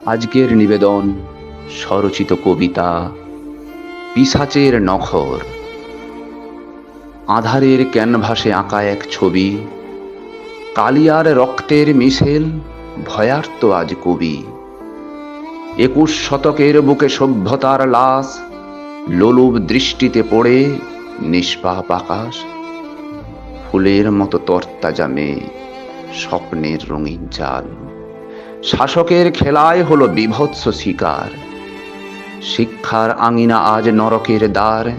আজকের নিবেদন স্বরচিত কবিতা পিসাচের নখর। আধারের ক্যানভাসে আঁকা এক ছবি, কালিয়ার রক্তের মিশেল ভয়ার্ত আজ কবি। একুশ শতকের বুকে সভ্যতার লাশ, লোলুপ দৃষ্টিতে পড়ে নিষ্পাপ আকাশ, ফুলের মতো তরতাজা মেয়ে স্বপ্নের রঙিন জাল শাসকের খেলায় হলো বিভৎস শিকার। শিক্ষার আঙিনা আজ নরকের দ্বার,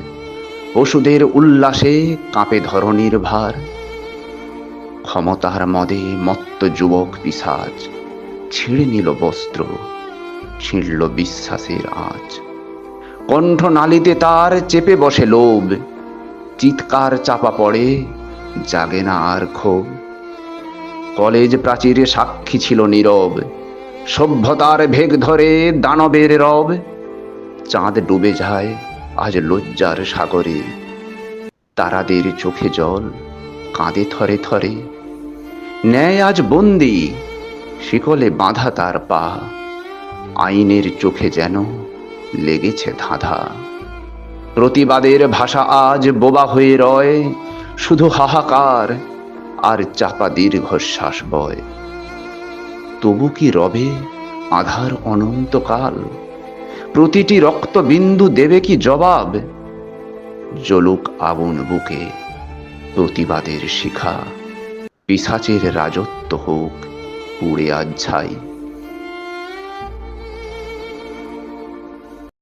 পশুদের উল্লাসে কাঁপে ধরনীর ভার। ক্ষমতার মদে মত্ত যুবক পিসাজ, ছিঁড়ে নিল বস্ত্র, ছিঁড়ল বিশ্বাসের আজ কণ্ঠ নালিতে তার চেপে বসে লোভ, চিৎকার চাপা পড়ে, জাগে না আর ক্ষোভ। কলেজ প্রাচীরে সাক্ষী ছিল নীরব। সভ্যতার ভেগ ধরে দানবের রব। চাঁদ ডুবে যায়, আজ লজ্জার সাগরে। তারাদের চোখে জল কাঁদে থরে থরে। ন্যায় আজ বন্দি, শিকলে বাঁধা তার পা। আইনের চোখে যেন লেগেছে ধাঁধা। প্রতিবাদের ভাষা আজ বোবা হয়ে রয়, শুধু হাহাকার। আর চাপা দীর্ঘশ্বাস বয়। তবু কি রবে আধার অনন্তকাল? প্রতিটি রক্তবিন্দু দেবে কি জবাব? জলুক আগুন বুকে প্রতিবাদের শিখা। পিসাচের রাজত্ব হোক পুড়ে আজ ছাই